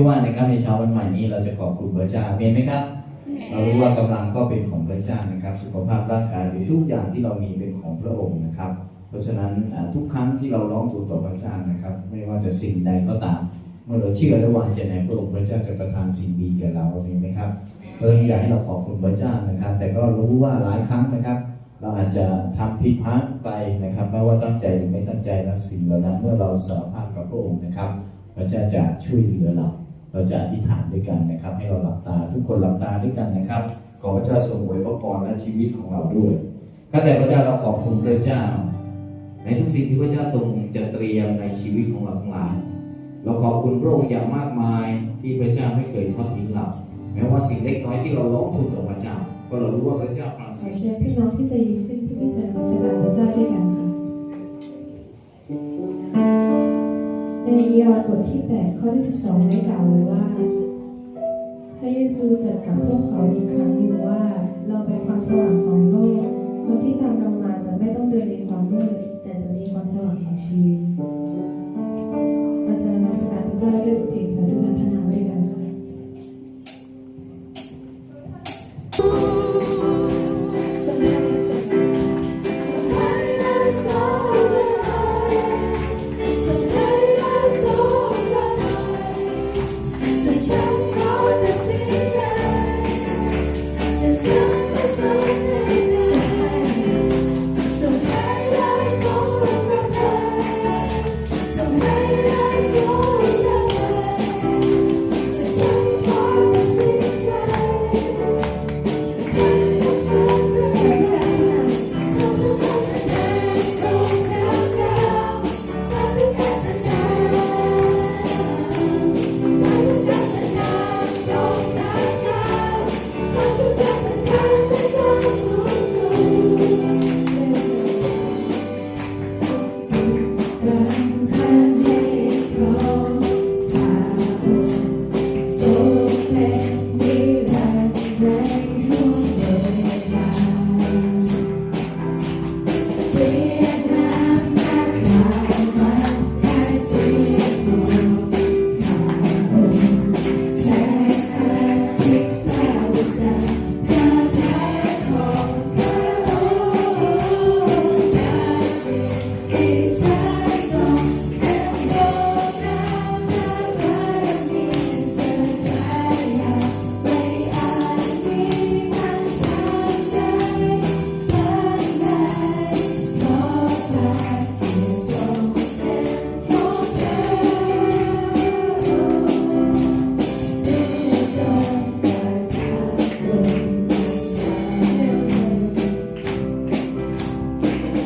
อว่านะครับในเช้าวันใหม่นี้เราจะขอบคุณพระเจ้าเมนไหมครับ เรารู้ว่ากำลังก็เป็นของพระเจ้านะครับ สุขภาพร่างกายหรือทุกอย่างที่เรามีเป็นของพระองค์นะครับ เพราะฉะนั้นอ่าทุกครั้งที่เราร้องทูลต่อพระเจ้านะครับ ไม่ว่าจะสิ่งใดก็ตาม เมื่อเราเชื่อและวางใจในพระองค์พระเจ้าจะประทานสิ่งดีแก่เราเองไหมครับเพราะฉะนั้นอยากให้เราขอบคุณพระเจ้านะครับ แต่ก็รู้ว่าหลายครั้งนะครับ เราอาจจะทำผิดพลาดไปนะครับ ไม่ว่าตั้งใจหรือไม่ตั้งใจนะสิ่งเหล่านั้นเมื่อเราสารภาพกับพระองค์นะครับ พระเจ้าจะช่วยเหลือเรา เราจะอธิษฐานด้วยกันนะครับ ให้เราหลับตาทุกคนหลับตาด้วยกันนะครับ ขอพระเจ้าทรงอวยพระพรและชีวิตของเราด้วยข้าแต่พระเจ้าเราขอบคุณพระเจ้า ในทุกสิ่งที่พระเจ้าทรงจะเตรียมในชีวิตของเราทั้งหลาย เราขอบคุณพระองค์อย่างมากมายที่พระเจ้าไม่เคยทอดทิ้งเราแม้ว่าสิ่งเล็กน้อยที่เราร้องทูลต่อพระเจ้าเพราะเรารู้ว่าพระเจ้าฟังขอสิ่งเชิญพี่น้องที่จะยืนขึ้นเพื่อที่จะนมัสการพระเจ้าด้วยกัน ในยอห์นบทที่ 8 ข้อที่ 12 ได้กล่าวไว้ว่า พระเยซูตรัสกับพวกเขาอีกครั้งหนึ่งว่า เราเป็นความสว่างของโลก คนที่ตามเรามาจะไม่ต้องเดินในความมืด แต่จะมีความสว่างของชีวิตเรารย์มาสการพระเจ้าด้วยบทเพลงสาธุการพระนามด้วยกัน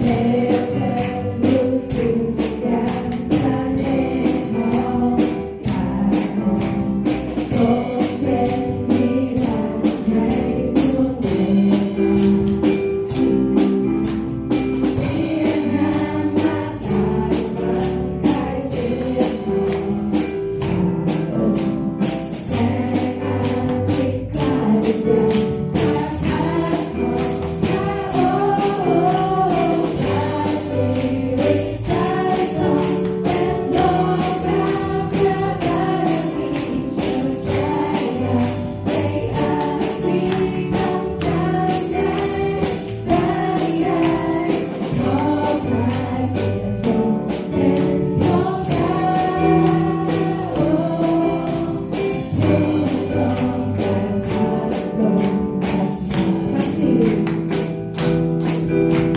ค่ะ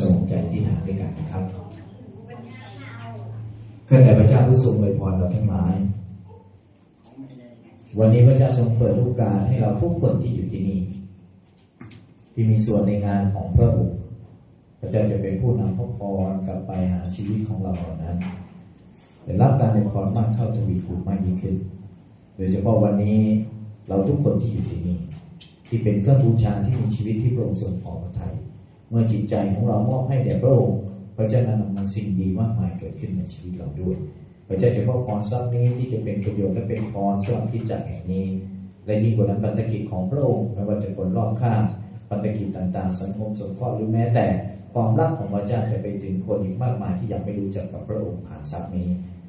เป็นอย่างไรโอเคนะครับให้เราสงใจที่ฐานด้วยกันนะครับข้าแต่พระเจ้าผู้ทรงอวยพรเราทั้งหลาย วันนี้พระเจ้าทรงเปิดโอกาสให้เราทุกคนที่อยู่ที่นี่ ที่มีส่วนในงานของพระองค์พระเจ้าจะเป็นผู้นำพระพรกลับไปหาชีวิตของเราเหล่านั้นได้รับการในพรมากเข้าทวีคูณมากยิ่งขึ้นโดยเฉพาะวันนี้เราทุกคนที่อยู่ที่นี่ ที่เป็นเครื่องบูชาที่มีชีวิตที่พระองค์ทรงพอพระทัย เมื่อจิตใจของเรามอบให้แด่พระองค์พระเจ้านั้นนสิ่งดีมากมายเกิดขึ้นในชีวิตเราด้วย พระเจ้าจะมอบพรทรัพย์นี้ที่จะเป็นประโยชน์และเป็นพรสำหรับคิดจักรแห่งนี้ และยิ่งกว่านั้นพันธกิจของพระองค์ไม่ว่าจะคนรอบข้างพันธกิจต่างๆ สังคมสงเคราะห์หรือแม้แต่ความรักของพระเจ้าจะไปถึงคนอีกมากมายที่ยังไม่รู้จักกับพระองค์ผ่านซับนี้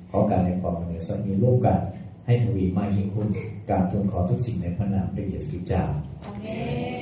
ขอการในความเหนือซับนี้ร่วมกันให้ทวีมากยิ่งขึ้นกาบทูลขอทุกสิ่งในพระนามพระเยซูคริสต์เจ้าอเมน